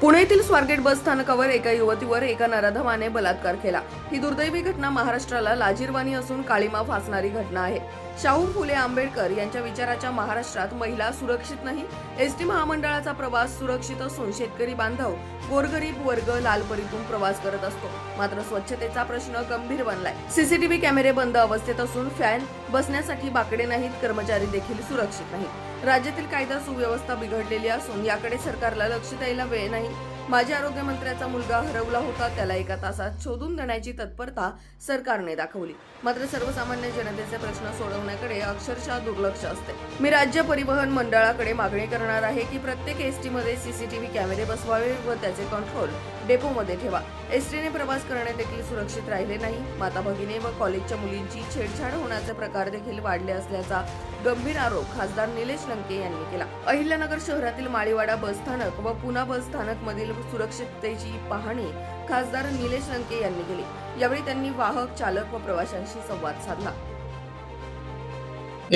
पुण्यातील स्वारगेट बस स्थानकावर एका युवतीवर एका नराधमाने बलात्कार केला. ही दुर्दैवी घटना महाराष्ट्राला लाजीरवाणी असून काळीमा फासणारी घटना आहे. शाहू फुले आंबेडकर यांच्या विचाराच्या महाराष्ट्रात महिला सुरक्षित नाही. एसटी महामंडळाचा प्रवास सुरक्षित असून शेतकरी बांधव गोरगरीब वर्ग लालपरीतून प्रवास करत असतो. मात्र स्वच्छतेचा प्रश्न गंभीर बनलाय. सीसीटीव्ही कॅमेरे बंद अवस्थेत असून फॅन बसण्यासाठी बाकडे नाहीत कर्मचारी देखील सुरक्षित नाहीत. राज्यातील कायदा सुव्यवस्था बिघडलेली असून याकडे सरकारला लक्ष द्यायला वेळ नाही. माजी आरोग्यमंत्र्याचा मुलगा हरवला होता. त्याला एका तासात शोधून देण्याची तत्परता सरकारने दाखवली. मात्र सर्वसामान्य जनतेचे प्रश्न सोडवण्याकडे अक्षरशः दुर्लक्ष असते. मी राज्य परिवहन मंडळाकडे मागणी करणार आहे की प्रत्येक एसटीमध्ये सीसीटीव्ही कॅमेरे बसवावे व त्याचे कंट्रोल डेपोमध्ये ठेवा. एसटीने प्रवास करणे देखील सुरक्षित राहिले नाही. माता भगिनी व कॉलेजच्या मुलींची छेडछाड होण्याचे प्रकार देखील वाढले असल्याचा गंभीर आरोप खासदार निलेश लंके यांनी केला. अहिल्यानगर शहरातील माळीवाडा बस स्थानक व पुना बस स्थानक मधील सुरक्षिततेची पाहणी खासदार निलेश लंके यांनी केली. यावेळी त्यांनी वाहक चालक व प्रवाशांशी संवाद साधला.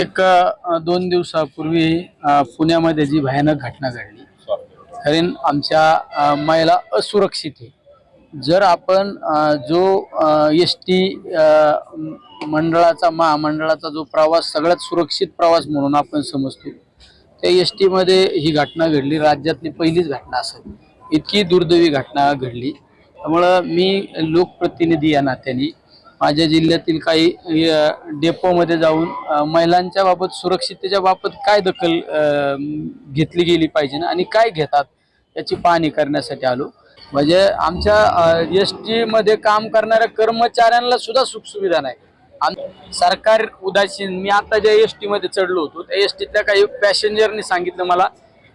एक दोन दिवसापूर्वी पुण्यामध्ये जी भयानक घटना घडली कारण आमच्या महिला असुरक्षित आहे. जर आपण जो एस टी मंडळाचा महामंडळाचा जो प्रवास सगळ्यात सुरक्षित प्रवास म्हणून आपण समजतो. त्या एस टीमध्ये ही घटना घडली. राज्यातली पहिलीच घटना असेल. इतकी दुर्दैवी घटना घडली. त्यामुळं मी लोकप्रतिनिधी या नात्याने माझ्या जिल्ह्यातील काही डेपोमध्ये जाऊन महिलांच्या बाबत सुरक्षिततेच्या बाबत काय दखल घेतली गेली पाहिजे ना? आणि काय घेतात? याची पाहणी करण्यासाठी आलो. म्हणजे आमच्या एस टीमध्ये काम करणाऱ्या कर्मचाऱ्यांना सुद्धा सुखसुविधा नाही. सरकार उदासीन. मी आता ज्या एसमध्ये चढलो होतो त्या एस टीतल्या काही पॅसेंजरनी सांगितलं मला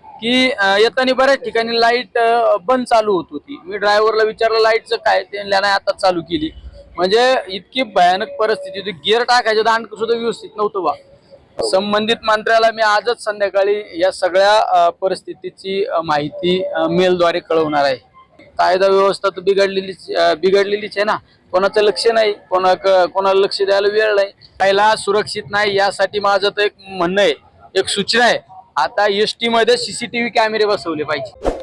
की येताना बऱ्याच ठिकाणी लाइट बंद चालू होत होती. मी ड्रायव्हरला विचारलं लाईटचं काय? ते नाही आता चालू केली. म्हणजे इतकी भयानक परिस्थिती होती. गिअर टाकायचं दांड सुद्धा व्यवस्थित नव्हतं बा. संबंधित मंत्र्याला मी आजच संध्याकाळी या सगळ्या परिस्थितीची माहिती मेलद्वारे कळवणार आहे. कायदा व्यवस्था तर बिघडलेलीच बिघडलेलीच आहे ना. कोणाचं लक्ष नाही कोणा कोणाला लक्ष द्यायला वेळ नाही. पहिला सुरक्षित नाही यासाठी माझं तर एक म्हणणं आहे एक सूचना आहे. आता एस टी मध्ये सीसीटीव्ही कॅमेरे बसवले पाहिजे.